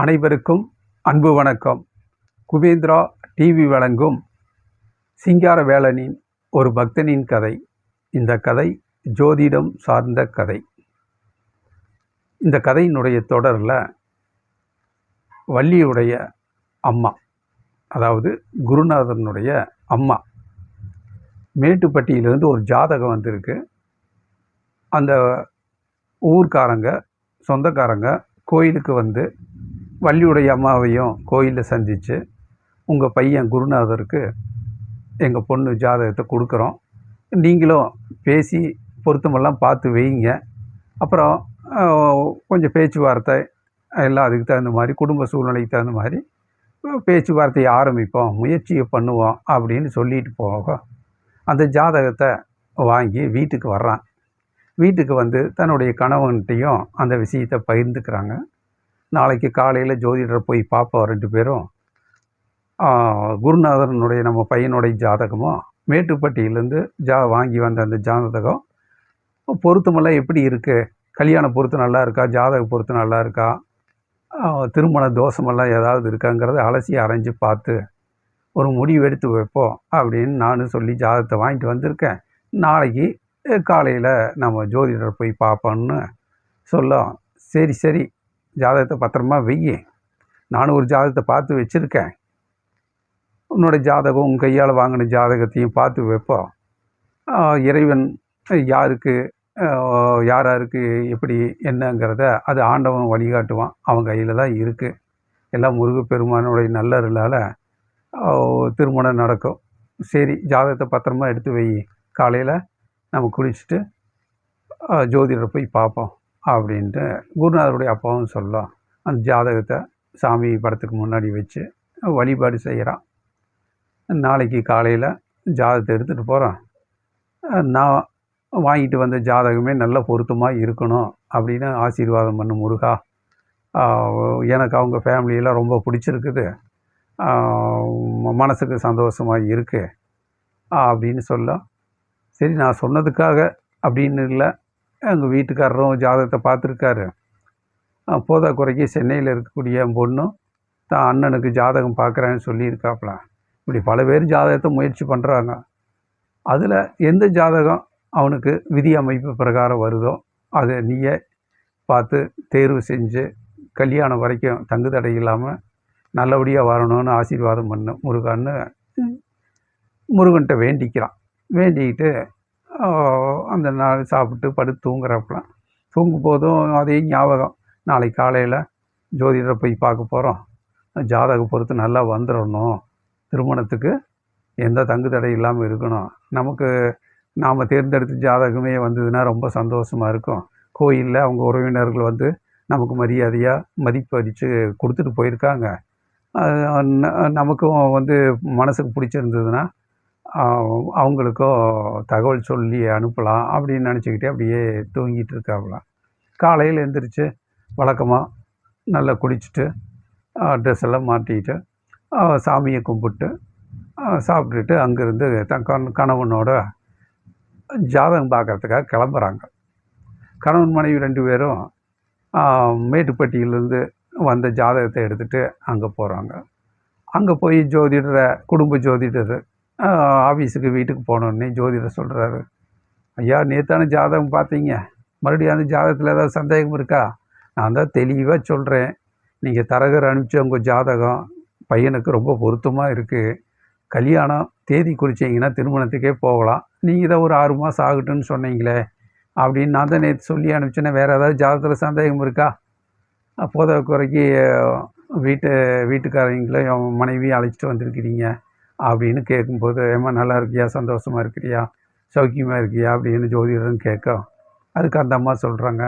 அனைவருக்கும் அன்பு வணக்கம். குபேந்திரா டிவி வழங்கும் சிங்கார வேளனின் ஒரு பக்தனின் கதை. இந்த கதை ஜோதிடம் சார்ந்த கதை. இந்த கதையினுடைய தொடரில் வள்ளியுடைய அம்மா அதாவது குருநாதனுடைய அம்மா மேட்டுப்பட்டியிலிருந்து ஒரு ஜாதகம் வந்திருக்கு. அந்த ஊர்க்காரங்க சொந்தக்காரங்க கோயிலுக்கு வந்து வள்ளியுடைய அம்மாவையும் கோயிலில் சந்தித்து உங்கள் பையன் குருநாதருக்கு எங்கள் பொண்ணு ஜாதகத்தை கொடுக்குறோம். நீங்களும் பேசி பொருத்தமெல்லாம் பார்த்து வைங்க அப்புறம் கொஞ்சம் பேச்சுவார்த்தை எல்லாம் அதுக்கு தகுந்த மாதிரி குடும்ப சூழ்நிலைக்கு தகுந்த மாதிரி பேச்சுவார்த்தையை ஆரம்பிப்போம் முயற்சியை பண்ணுவோம் அப்படின்னு சொல்லிட்டு போக அந்த ஜாதகத்தை வாங்கி வீட்டுக்கு வர்றான். வீட்டுக்கு வந்து தன்னுடைய கணவன்கிட்டையும் அந்த விஷயத்தை பகிர்ந்துக்கிறாங்க. நாளைக்கு காலையில் ஜோதிடரை போய் பார்ப்போம் ரெண்டு பேரும். குருநாதனுடைய குருநாதரனுடைய நம்ம பையனுடைய ஜாதகமும் மேட்டுப்பட்டியிலேருந்து ஜா வாங்கி வந்த அந்த ஜாதகம். பொருத்தமெல்லாம் எப்படி இருக்குது கல்யாண பொருத்தம் நல்லா இருக்கா? ஜாதக பொருத்தம் நல்லா இருக்கா? திருமண தோஷமெல்லாம் ஏதாவது இருக்காங்கிறத அலசி அரைஞ்சு பார்த்து ஒரு முடிவு எடுத்து வைப்போம் அப்படின்னு நானும் சொல்லி ஜாதகத்தை வாங்கிட்டு வந்திருக்கேன். நாளைக்கு காலையில் நம்ம ஜோதிடர் போய் பார்ப்போம்னு சொல்லும். சரி சரி. ஜாதகத்தை பத்திரமா வெய்யி நானும் ஒரு ஜாதகத்தை பார்த்து வச்சுருக்கேன். உன்னோட ஜாதகம் உன் கையால் வாங்கின ஜாதகத்தையும் பார்த்து வைப்போம். இறைவன் யாருக்கு யார் யாருக்கு எப்படி என்னங்கிறத அது ஆண்டவன் வழிகாட்டுவான். அவன் கையில் தான் இருக்குது எல்லாம் முருகப்பெருமானுடைய நல்லருளால் திருமணம் நடக்கும். சரி ஜாதகத்தை பத்திரமா எடுத்து வை காலையில் நம்ம குளிச்சுட்டு ஜோதிடரை போய் பார்ப்போம். அப்படின்ட்டு குருநாதருடைய அப்பாவும் சொல்லும். அந்த ஜாதகத்தை சாமி படத்துக்கு முன்னாடி வச்சு வழிபாடு செய்கிறான். நாளைக்கு காலையில் ஜாதகத்தை எடுத்துகிட்டு போகிறோம் நான் வாங்கிட்டு வந்த ஜாதகமே நல்ல பொருத்தமாக இருக்கணும் அப்படின்னு ஆசீர்வாதம் பண்ணும் முருகா. எனக்கு அவங்க ஃபேமிலியெல்லாம் ரொம்ப பிடிச்சிருக்குது. மனசுக்கு சந்தோஷமாக இருக்குது அப்படின்னு சொல்ல சரி நான் சொன்னதுக்காக அப்படின்னு இல்லை. எங்கள் வீட்டுக்காரரும் ஜாதகத்தை பார்த்துருக்காரு. போதா குறைக்கு சென்னையில் இருக்கக்கூடிய என் பொண்ணும் தான் அண்ணனுக்கு ஜாதகம் பார்க்குறேன்னு சொல்லியிருக்காப்புல. இப்படி பல பேர் ஜாதகத்தை முயற்சி பண்ணுறாங்க. அதில் எந்த ஜாதகம் அவனுக்கு விதி அமைப்பு பிரகாரம் வருதோ அதை நீயே பார்த்து தேர்வு செஞ்சு கல்யாணம் வரைக்கும் தங்கு தடை இல்லாமல் நல்லபடியாக வரணும்னு ஆசீர்வாதம் பண்ணு. முருகான்னு முருகன்கிட்ட வேண்டிக்கிறான். வேண்டிக்கிட்டு அந்த நாள் சாப்பிட்டு படுத்து தூங்குறப்பலாம். தூங்கும் போதும் அதே ஞாபகம். நாளைக்கு காலையில் ஜோதிடரை போய் பார்க்க போகிறோம் ஜாதக பொறுத்து நல்லா வந்துடணும் திருமணத்துக்கு எந்த தங்கு தடை இல்லாமல் இருக்கணும். நமக்கு நாம் தேர்ந்தெடுத்த ஜாதகமே வந்ததுன்னா ரொம்ப சந்தோஷமாக இருக்கும். கோயிலில் அவங்க உறவினர்கள் வந்து நமக்கு மரியாதையாக மதிப்பளித்து கொடுத்துட்டு போயிருக்காங்க. நமக்கும் வந்து மனசுக்கு பிடிச்சிருந்ததுன்னா அவங்களுக்கோ தகவல் சொல்லி அனுப்பலாம் அப்படின்னு நினச்சிக்கிட்டே அப்படியே தூங்கிட்டு இருக்காங்களாம் காலையில் எழுந்திரிச்சு வழக்கமாக நல்லா குளிச்சுட்டு ட்ரெஸ் எல்லாம் மாட்டிக்கிட்டு சாமியை கும்பிட்டு சாப்பிட்டுட்டு அங்கேருந்து தன் கண கணவனோட ஜாதகம் பார்க்கறதுக்காக கிளம்புறாங்க. கணவன் மனைவி ரெண்டு பேரும் மேட்டுப்பட்டியிலேருந்து வந்த ஜாதகத்தை எடுத்துகிட்டு அங்கே போகிறாங்க அங்கே போய் ஜோதிடரை குடும்ப ஜோதிடர் ஆஃபீஸுக்கு வீட்டுக்கு போனோடனே ஜோதிடர் சொல்கிறாரு ஐயா நேத்தான ஜாதகம் பார்த்தீங்க. மறுபடியும் அந்த ஜாதகத்தில் ஏதாவது சந்தேகம் இருக்கா? நான் தான் தெளிவாக சொல்கிறேன் நீங்கள் தரகர் அனுப்பிச்ச உங்கள் ஜாதகம் பையனுக்கு ரொம்ப பொருத்தமாக இருக்குது கல்யாணம் தேதி குறிச்சிங்கன்னா திருமணத்துக்கே போகலாம். நீங்கள் தான் ஒரு ஆறு மாதம் ஆகட்டும்னு சொன்னீங்களே அப்படின்னு நான் தான் நேற்று சொல்லி அனுப்பிச்சேனே. வேறு ஏதாவது ஜாதகத்தில் சந்தேகம் இருக்கா? அப்போத குறைக்கு வீட்டு வீட்டுக்காரங்களையும் மனைவியும் அழைச்சிட்டு வந்திருக்கிறீங்க. அப்படின்னு கேட்கும்போது ஏமா நல்லா இருக்கியா? சந்தோஷமாக இருக்கிறியா? சௌக்கியமாக இருக்கியா? அப்படின்னு ஜோதிடர்னு கேட்கும் அதுக்கு அந்த அம்மா சொல்கிறாங்க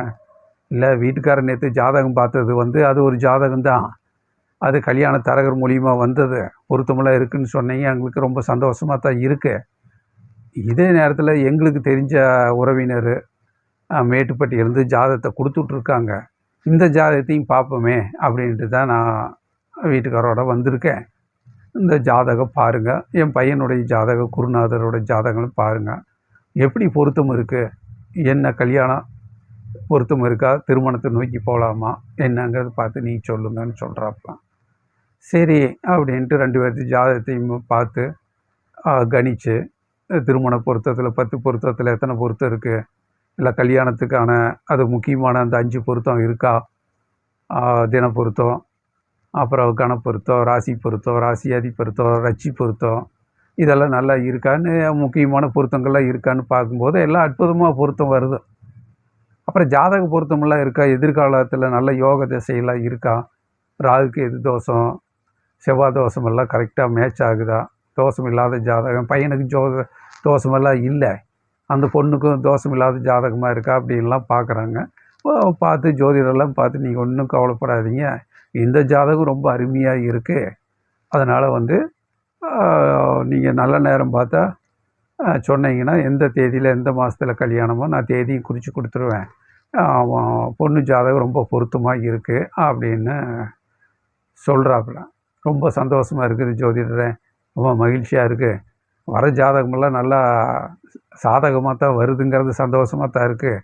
இல்லை வீட்டுக்காரர் நேற்று ஜாதகம் பார்த்தது வந்து அது ஒரு ஜாதகம் தான். அது கல்யாண தரகர் மூலியமாக வந்தது. பொருத்தமெல்லாம் இருக்குன்னு சொன்னீங்க. எங்களுக்கு ரொம்ப சந்தோஷமாக தான் இருக்குது இதே நேரத்தில் எங்களுக்கு தெரிஞ்ச உறவினர் மேட்டுப்பட்டியிலேருந்து ஜாதகத்தை கொடுத்துட்ருக்காங்க. இந்த ஜாதகத்தையும் பார்ப்போமே அப்படின்ட்டு தான் நான் வீட்டுக்காரோட வந்திருக்கேன். இந்த ஜாதகம் பாருங்கள் என் பையனுடைய ஜாதகம் குருநாதரோட ஜாதகங்களும் பாருங்கள் எப்படி பொருத்தம் இருக்குது என்ன கல்யாணம் பொருத்தம் இருக்கா? திருமணத்தை நோக்கி போகலாமா என்னங்கிறது பார்த்து நீ சொல்லுங்கன்னு சொல்கிறாப்பலாம் சரி அப்படின்ட்டு ரெண்டு பேர்த்து ஜாதகத்தையும் பார்த்து கணித்து திருமண பொருத்தத்தில் பத்து பொருத்தத்தில் எத்தனை பொருத்தம் இருக்குது இல்லை கல்யாணத்துக்கான அது முக்கியமான அந்த அஞ்சு பொருத்தம் இருக்கா? தின பொருத்தம் அப்புறம் கண பொருத்தம் ராசி பொருத்தம் ராசியாதி பொருத்தம் ரச்சி பொருத்தம். இதெல்லாம் நல்லா இருக்கான்னு முக்கியமான பொருத்தங்கள்லாம் இருக்கான்னு பார்க்கும்போது எல்லாம் அற்புதமாக பொருத்தம் வருது. அப்புறம் ஜாதக பொருத்தமெல்லாம் இருக்கா? எதிர்காலத்தில் நல்ல யோக திசையெல்லாம் இருக்கா? ராகுக்கு எது தோஷம்? செவ்வாய் தோஷம் எல்லாம் கரெக்டாக மேட்ச் ஆகுதா? தோஷம் இல்லாத ஜாதகம் பையனுக்கு ஜோ தோஷமெல்லாம் இல்லை. அந்த பொண்ணுக்கும் தோஷம் இல்லாத ஜாதகமாக இருக்கா? அப்படின்லாம் பார்க்குறாங்க. பார்த்து ஜோதிடெல்லாம் பார்த்து நீங்கள் ஒன்றும் கவலைப்படாதீங்க. இந்த ஜாதகம் ரொம்ப அருமையாக இருக்குது அதனால் வந்து நீங்கள் நல்ல நேரம் பார்த்தா சொன்னீங்கன்னா எந்த தேதியில் எந்த மாதத்தில் கல்யாணமோ நான் தேதியும் குறித்து கொடுத்துருவேன். பொண்ணு ஜாதகம் ரொம்ப பொருத்தமாக இருக்குது அப்படின்னு சொல்கிறாப்புல ரொம்ப சந்தோஷமாக இருக்குது ஜோதிடரே. ரொம்ப மகிழ்ச்சியாக இருக்குது வர ஜாதகமெல்லாம் நல்லா சாதகமாக தான் வருதுங்கிறது சந்தோஷமாக தான் இருக்குது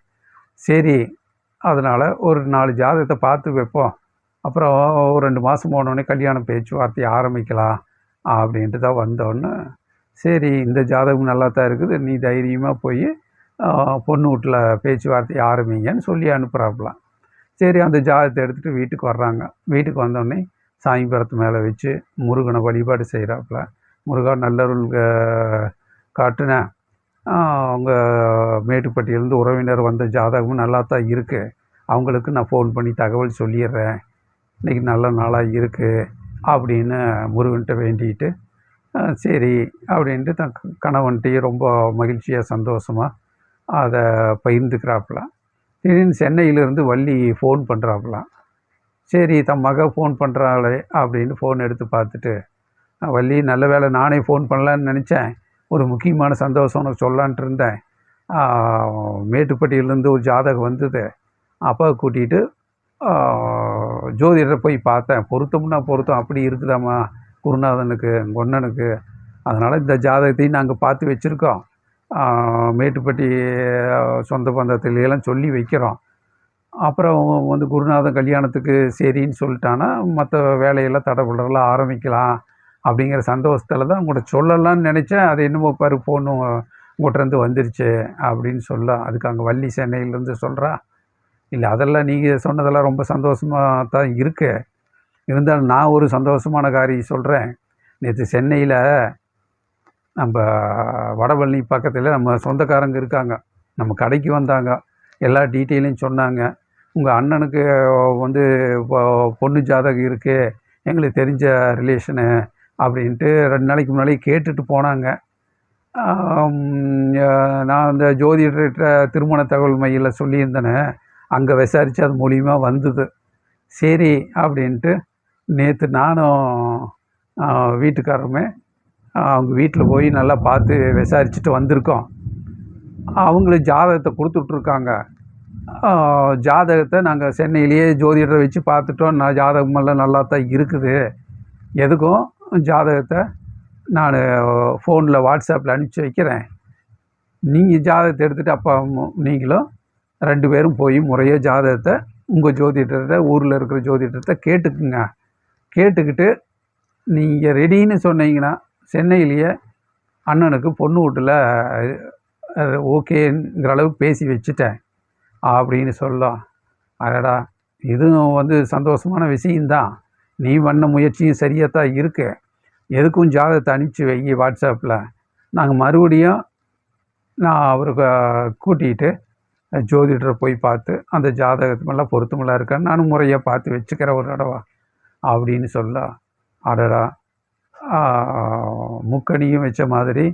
சரி அதனால் ஒரு நாலு ஜாதகத்தை பார்த்து வைப்போம். அப்புறம் ஒரு ரெண்டு மாதம் போனோடனே கல்யாணம் பேச்சுவார்த்தையை ஆரம்பிக்கலாம் அப்படின்ட்டு தான் வந்தோன்னே சரி இந்த ஜாதகம் நல்லா தான் இருக்குது நீ தைரியமாக போய் பொண்ணு வீட்டில் பேச்சுவார்த்தையை ஆரம்பிங்கன்னு சொல்லி அனுப்புகிறாப்பலாம் சரி அந்த ஜாதகத்தை எடுத்துகிட்டு வீட்டுக்கு வர்றாங்க. வீட்டுக்கு வந்தோடனே சாமி மேலே வச்சு முருகனை வழிபாடு செய்கிறாப்புல முருகா நல்லருள் காட்டுனேன் அவங்க மேட்டுப்பட்டியிலேருந்து உறவினர் வந்த ஜாதகமும் நல்லா தான் இருக்குது அவங்களுக்கு நான் ஃபோன் பண்ணி தகவல் சொல்லிடுறேன். இன்றைக்கி நல்ல நாளாக இருக்குது அப்படின்னு முருகன்கிட்ட வேண்டிக்கிட்டு சரி அப்படின்ட்டு தன் கணவன்கிட்டையும் ரொம்ப மகிழ்ச்சியாக சந்தோஷமாக அதை பகிர்ந்துக்கிறாப்புல. திடீர்னு சென்னையிலேருந்து வள்ளி ஃபோன் பண்ணுறாப்புலாம் சரி தன் மக ஃபோன் பண்ணுறாளே அப்படின்னு ஃபோன் எடுத்து பார்த்துட்டு வள்ளி நல்ல வேலை நானே ஃபோன் பண்ணலான்னு நினச்சேன். ஒரு முக்கியமான சந்தோஷம் உனக்கு சொல்லான்ட்டு இருந்தேன். மேட்டுப்பட்டியிலேருந்து ஒரு ஜாதகம் வந்தது. அப்பா கூட்டிகிட்டு ஜோதிடரை போய் பார்த்தேன். பொருத்தம்னா பொருத்தம். அப்படி இருக்குதாம்மா? குருநாதனுக்கு கொன்னனுக்கு அதனால் இந்த ஜாதகத்தையும் நாங்கள் பார்த்து வச்சுருக்கோம். மேட்டுப்பட்டி சொந்த பந்தத்திலாம் சொல்லி வைக்கிறோம். அப்புறம் வந்து குருநாதன் கல்யாணத்துக்கு சரின்னு சொல்லிட்டான்னா மற்ற வேலையெல்லாம் தடபுடலாம் ஆரம்பிக்கலாம். அப்படிங்கிற சந்தோஷத்தில் தான் உங்கள்கிட்ட சொல்லலாம்னு நினச்சேன். அது என்னமோ பாரு உங்கள்கிட்ட உங்கள்கிட்டருந்து வந்துருச்சு அப்படின்னு சொல்ல அதுக்கு அங்கே வள்ளி சென்னையிலேருந்து சொல்கிறா இல்லை அதெல்லாம் நீங்கள் சொன்னதெல்லாம் ரொம்ப சந்தோஷமாக தான் இருக்கு. இருந்தாலும் நான் ஒரு சந்தோஷமான காரியம் சொல்கிறேன் நேற்று சென்னையில் நம்ம வடபழனி பக்கத்தில் நம்ம சொந்தக்காரங்க இருக்காங்க. நம்ம கடைக்கு வந்தாங்க. எல்லா டீட்டெயிலையும் சொன்னாங்க. உங்கள் அண்ணனுக்கு வந்து பொண்ணு ஜாதகம் இருக்குது எங்களுக்கு தெரிஞ்ச ரிலேஷனு அப்படின்ட்டு ரெண்டு நாளைக்கு முன்னாடி கேட்டுட்டு போனாங்க. நான் அந்த ஜோதிடர்கிட்ட திருமண தகவல் மையில் சொல்லியிருந்தேனே. அங்கே விசாரித்து அது மூலியமாக வந்தது. சரி அப்படின்ட்டு நேற்று நானும் வீட்டுக்காரருமே அவங்க வீட்டில் போய் நல்லா பார்த்து விசாரிச்சுட்டு வந்திருக்கோம். அவங்களுக்கு ஜாதகத்தை கொடுத்துட்ருக்காங்க ஜாதகத்தை நாங்கள் சென்னையிலேயே ஜோதிடரை வச்சு பார்த்துட்டோம். நான் ஜாதகமெல்லாம் நல்லா தான் இருக்குது. எதுக்கும் ஜாதகத்தை நான் ஃபோனில் வாட்ஸ்அப்பில் அனுப்பிச்சி வைக்கிறேன். நீங்கள் ஜாதகத்தை எடுத்துகிட்டு அப்போ நீங்களும் ரெண்டு பேரும் போய் முறையாக ஜாதகத்தை உங்கள் ஜோதிடத்தை ஊரில் இருக்கிற ஜோதிடத்தை கேட்டுக்குங்க. கேட்டுக்கிட்டு நீங்கள் ரெடின்னு சொன்னீங்கன்னா சென்னையிலேயே அண்ணனுக்கு பொண்ணு வீட்டில் ஓகேங்கிற அளவுக்கு பேசி வச்சுட்டேன். அப்படின்னு சொல்லலாம். அடடா இதுவும் வந்து சந்தோஷமான விஷயந்தான் நீ பண்ண முயற்சியும் சரியாக தான் இருக்கு. எதுக்கும் ஜாதகத்தை அனுப்பிச்சி வை வாட்ஸ்அப்பில். நாங்கள் மறுபடியும் நான் அவருக்கு கூட்டிகிட்டு ஜோதிடரை போய் பார்த்து அந்த ஜாதகத்துமெல்லாம் பொருத்தமெல்லாம் இருக்கான்னு நானும் முறையாக பார்த்து வச்சுக்கிறேன் ஒரு தடவை அப்படின்னு சொல்ல அடடா. முக்கணியும் வச்ச மாதிரி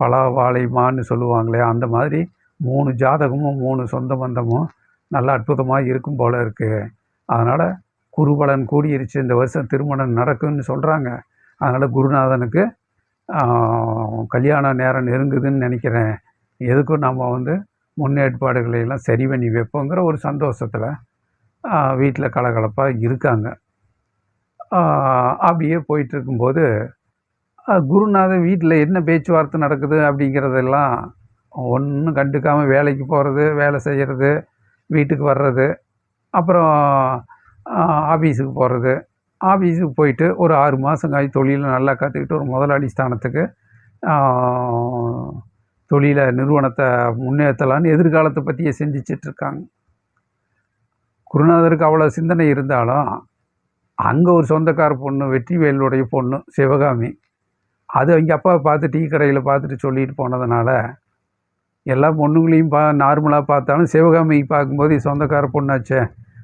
பலா வாழைமான்னு சொல்லுவாங்களே அந்த மாதிரி மூணு ஜாதகமும் மூணு சொந்த பந்தமும் நல்லா அற்புதமாக இருக்கும் போல் இருக்குது அதனால் குருபலன் கூடியிருச்சு இந்த வருஷம் திருமணம் நடக்குன்னு சொல்கிறாங்க அதனால் குருநாதனுக்கு கல்யாண நேரம் நெருங்குதுன்னு நினைக்கிறேன். எதுக்கும் நம்ம வந்து முன்னேற்பாடுகளை எல்லாம் சரி பண்ணி வைப்போங்கிற ஒரு சந்தோஷத்தில் வீட்டில் கலகலப்பாக இருக்காங்க. அப்படியே போயிட்டுருக்கும்போது குருநாதன் வீட்டில் என்ன பேச்சுவார்த்தை நடக்குது அப்படிங்கிறதெல்லாம் ஒன்றும் கண்டுக்காமல் வேலைக்கு போகிறது வேலை செய்கிறது வீட்டுக்கு வர்றது அப்புறம் ஆஃபீஸுக்கு போகிறது ஆஃபீஸுக்கு போயிட்டு ஒரு ஆறு மாதம் காய் தொழிலை நல்லா கற்றுக்கிட்டு ஒரு முதலாளி ஸ்தானத்துக்கு தொழிலை நிறுவனத்தை முன்னேற்றலான்னு எதிர்காலத்தை பற்றியே சிந்திச்சிட்டு இருக்காங்க குருநாதருக்கு அவ்வளோ சிந்தனை இருந்தாலும் அங்கே ஒரு சொந்தக்கார பொண்ணு வெற்றிவேலுடைய பொண்ணு சிவகாமி அது அவங்க அப்பாவை பார்த்து டீ கடையில் பார்த்துட்டு சொல்லிட்டு போனதுனால எல்லா பொண்ணுங்களையும் பா நார்மலாக பார்த்தாலும் சிவகாமி பார்க்கும்போது சொந்தக்கார பொண்ணாச்சே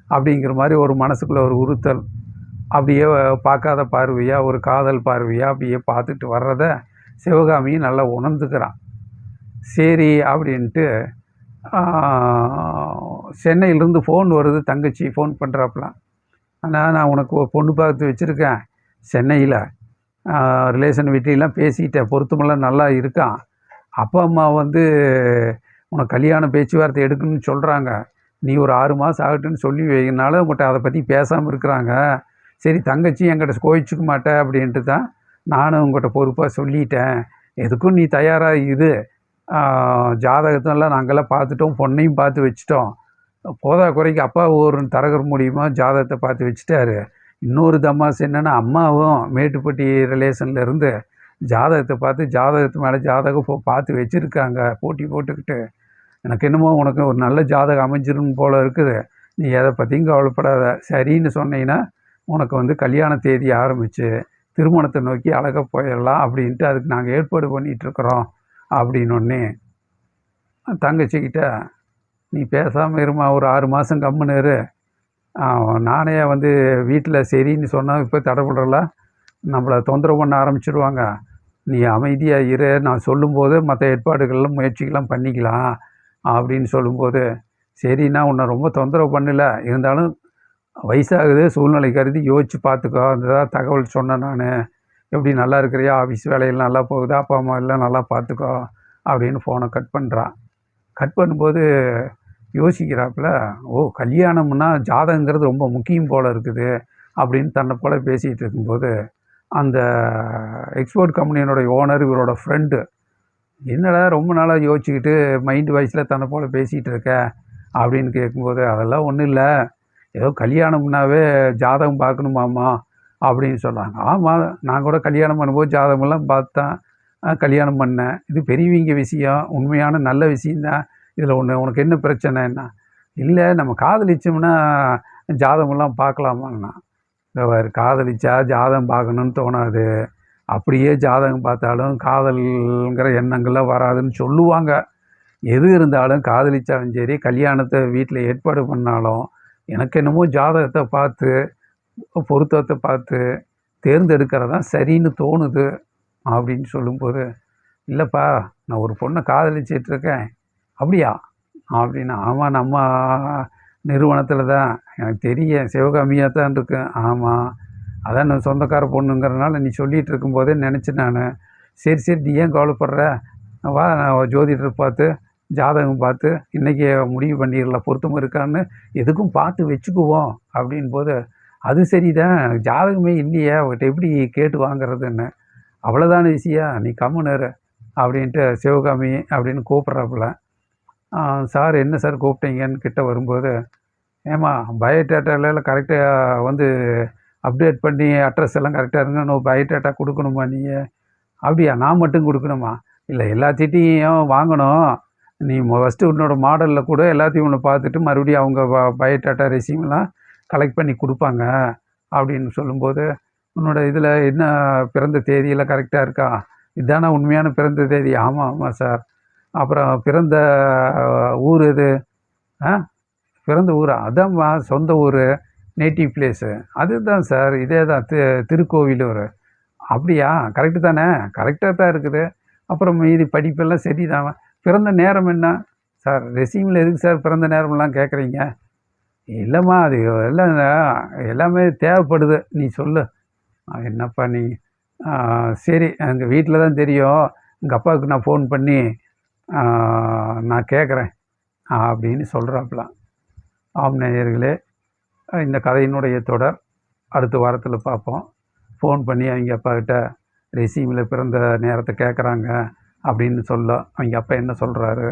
அப்படிங்கிற மாதிரி ஒரு மனசுக்குள்ளே ஒரு உறுத்தல் அப்படியே பார்க்காத பார்வையாக ஒரு காதல் பார்வையாக அப்படியே பார்த்துட்டு வர்றத சிவகாமியும் நல்லா உணர்ந்துக்கிறான். சரி அப்படின்ட்டு சென்னையிலேருந்து ஃபோன் வருது தங்கச்சி ஃபோன் பண்ணுறாப்புலாம் ஆனால் நான் உனக்கு ஒரு பொண்ணு பார்த்து வச்சுருக்கேன். சென்னையில் ரிலேஷன் வீட்டிலலாம் பேசிட்டேன். பொருத்தமெல்லாம் நல்லா இருக்கான். அப்பா அம்மா வந்து உனக்கு கல்யாண பேச்சுவார்த்தை எடுக்கணும்னு சொல்கிறாங்க நீ ஒரு ஆறு மாதம் ஆகட்டுன்னு சொல்லி வைனால உங்கள்கிட்ட அதை பற்றி பேசாமல் இருக்கிறாங்க. சரி தங்கச்சி என்கிட்ட கோயிச்சுக்க மாட்டேன் அப்படின்ட்டு தான் நானும் உங்கள்கிட்ட பொறுப்பாக சொல்லிட்டேன். எதுக்கும் நீ தயாராக இரு. ஜாதகத்தெல்லாம் நாங்கள்லாம் பார்த்துட்டோம் பொண்ணையும் பார்த்து வச்சுட்டோம். போதா குறைக்கு அப்பா ஒரு தரகர் மூலியமாக ஜாதகத்தை பார்த்து வச்சுட்டாரு. இன்னொரு தமாஸ் என்னென்னா அம்மாவும் மேட்டுப்பட்டி ரிலேஷன்லேருந்து ஜாதகத்தை பார்த்து ஜாதகத்து மேலே ஜாதகம் போ பார்த்து வச்சுருக்காங்க போட்டி போட்டுக்கிட்டு. எனக்கு என்னமோ உனக்கு ஒரு நல்ல ஜாதகம் அமைஞ்சிரும் போல் இருக்குது. நீ எதை பற்றியும் கவலைப்படாத. சரின்னு சொன்னீங்கன்னா உனக்கு வந்து கல்யாண தேதி ஆரம்பித்து திருமணத்தை நோக்கி அழகாக போயிடலாம் அப்படின்ட்டு அதுக்கு நாங்கள் ஏற்பாடு பண்ணிகிட்ருக்குறோம் அப்படின்னொன்னே தங்கச்சிக்கிட்ட நீ பேசாமல் இருமா ஒரு ஆறு மாதம் கம்முன்னு இரு. நானே வந்து வீட்டில் சரின்னு சொன்னால் இப்போ தடப்படல நம்மளை தொந்தரவு பண்ண ஆரம்பிச்சிடுவாங்க நீ அமைதியாக இரு. நான் சொல்லும்போது மற்ற ஏற்பாடுகள்லாம் முயற்சிகள்லாம் பண்ணிக்கலாம் அப்படின்னு சொல்லும்போது சரின்னா உன்னை ரொம்ப தொந்தரவு பண்ணல. இருந்தாலும் வயசாகுது சூழ்நிலை கருதி யோசித்து பார்த்துக்கோ அந்த தகவல் சொன்னேன் நான். எப்படி நல்லா இருக்கிறியா? ஆஃபீஸ் வேலையெல்லாம் நல்லா போகுதா? அப்பா அம்மா எல்லாம் நல்லா பார்த்துக்கோ அப்படின்னு ஃபோனை கட் பண்ணுறான் கட் பண்ணும்போது யோசிக்கிறாப்புல ஓ கல்யாணம்னா ஜாதகங்கிறது ரொம்ப முக்கியம் போல் இருக்குது அப்படின்னு தன்னை போல் பேசிகிட்டு இருக்கும்போது அந்த எக்ஸ்போர்ட் கம்பெனியினுடைய ஓனர் இவரோட ஃப்ரெண்டு என்னடா ரொம்ப நாளாக யோசிச்சுக்கிட்டு மைண்டு வாய்ஸில் தன்னை போல் பேசிகிட்டு இருக்க? அப்படின்னு கேட்கும்போது அதெல்லாம் ஒன்றும் இல்லை. ஏதோ கல்யாணம்னாவே ஜாதகம் பார்க்கணுமாம்மா. அப்படின்னு சொல்கிறாங்க ஆமாம் நான் கூட கல்யாணம் பண்ணும்போது ஜாதகமெல்லாம் பார்த்தேன் கல்யாணம் பண்ணேன். இது பெரியவங்க விஷயம். உண்மையான நல்ல விஷயந்தான் இதில் ஒன்று உனக்கு என்ன பிரச்சனைன்னா இல்லை நம்ம காதலிச்சோம்னா ஜாதகமெல்லாம் பார்க்கலாமாங்கண்ணா. வேறு காதலிச்சா ஜாதகம் பார்க்கணுன்னு தோணாது. அப்படியே ஜாதகம் பார்த்தாலும் காதல்ங்கிற எண்ணங்கள்லாம் வராதுன்னு சொல்லுவாங்க. எது இருந்தாலும் காதலிச்சாலும் சரி கல்யாணத்தை வீட்டில் ஏற்பாடு பண்ணாலும் எனக்கு என்னமோ ஜாதகத்தை பார்த்து பொருத்தத்தை பார்த்து தேர்ந்தெடுக்கிறது தான் சரின்னு தோணுது அப்படின்னு சொல்லும்போது இல்லைப்பா நான் ஒரு பொண்ணை காதலிச்சிட்ருக்கேன் அப்படியா? அப்படின்னு ஆமாம் நம்ம நிறுவனத்தில் தான். எனக்கு தெரியும் சிவகாமியாக தான் இருக்கேன் ஆமாம் அதான் நான் சொந்தக்கார பொண்ணுங்கிறனால நீ சொல்லிகிட்டு இருக்கும்போதே நினச்சி நான். சரி சரி நீ ஏன் கவலைப்படுற? வா நான் ஜோதிடர் பார்த்து ஜாதகம் பார்த்து இன்றைக்கி முடிவு பண்ணிடலாம் பொருத்தம் இருக்கான்னு எதுக்கும் பார்த்து வச்சுக்குவோம். அப்படின் போது அது சரிதான். ஜாதகமே இல்லையே அவர்கிட்ட எப்படி கேட்டு வாங்குறதுன்னு. அவ்வளோதான ஈஸியா நீ கம்முனரு அப்படின்ட்டு சிவகாமி அப்படின்னு கூப்பிட்றாப்புல. சார் என்ன சார் கூப்பிட்டீங்கன்னு கிட்ட வரும்போது ஏம்மா பயோடேட்டாவில் கரெக்டாக வந்து அப்டேட் பண்ணி அட்ரஸ் எல்லாம் கரெக்டாக இருங்க நோ பயோடேட்டா கொடுக்கணுமா நீங்கள் அப்படியா நான் மட்டும் கொடுக்கணுமா? இல்லை எல்லாத்திட்டையும் வாங்கணும். நீ ஃபஸ்ட்டு உன்னோட மாடலில் கூட எல்லாத்தையும் ஒன்று பார்த்துட்டு மறுபடியும் அவங்க பயோடேட்டா ரெசியூம்லாம் கலெக்ட் பண்ணி கொடுப்பாங்க அப்படின்னு சொல்லும்போது உன்னோட இதில் என்ன பிறந்த தேதியெல்லாம் கரெக்டாக இருக்கா? இதுதானே உண்மையான பிறந்த தேதி. ஆமாம் ஆமாம் சார் அப்புறம் பிறந்த ஊர் எது? ஆ? பிறந்த ஊரா? அதான் சொந்த ஊர் நேட்டிவ் பிளேஸு அதுதான் சார் இதே தான் தி திருக்கோவிலூர். அப்படியா? கரெக்டு தானே? கரெக்டாக தான் இருக்குது. அப்புறம் மீதி படிப்பெல்லாம் சரி தான் பிறந்த நேரம் என்ன? சார் ரெசியூமில் எதுக்கு சார் பிறந்த நேரம்லாம் கேட்குறீங்க இல்லைம்மா அது எல்லாம் எல்லாமே தேவைப்படுது. நீ சொல்லு. என்னப்பா நீ? சரி எங்கள் வீட்டில் தான் தெரியும். எங்கள் அப்பாவுக்கு நான் ஃபோன் பண்ணி நான் கேட்குறேன் அப்படின்னு சொல்கிறாப்பலாம் ஆம் நேயர்களே இந்த கதையினுடைய தொடர் அடுத்த வாரத்தில் பார்ப்போம். ஃபோன் பண்ணி அவங்க அப்பாக்கிட்ட ரெசியூமில் பிறந்த நேரத்தை கேட்குறாங்க அப்படின்னு சொல்ல அவங்க அப்பா என்ன சொல்கிறாரு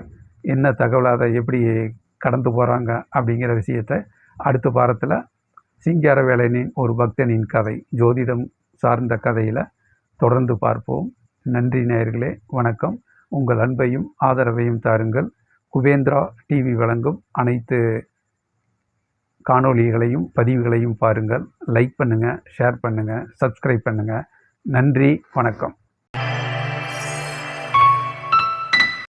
என்ன தகவல் அதை எப்படி கடந்து போகிறாங்க அப்படிங்கிற விஷயத்தை அடுத்த வாரத்தில் சிங்காரவேலனின் ஒரு பக்தனின் கதை ஜோதிடம் சார்ந்த கதையில் தொடர்ந்து பார்ப்போம். நன்றி நேயர்களே வணக்கம். உங்கள் அன்பையும் ஆதரவையும் தாருங்கள். குபேந்திரா டிவி வழங்கும் அனைத்து காணொளிகளையும் பதிவுகளையும் பாருங்கள். லைக் பண்ணுங்கள் ஷேர் பண்ணுங்கள் சப்ஸ்கிரைப் பண்ணுங்கள் நன்றி வணக்கம்.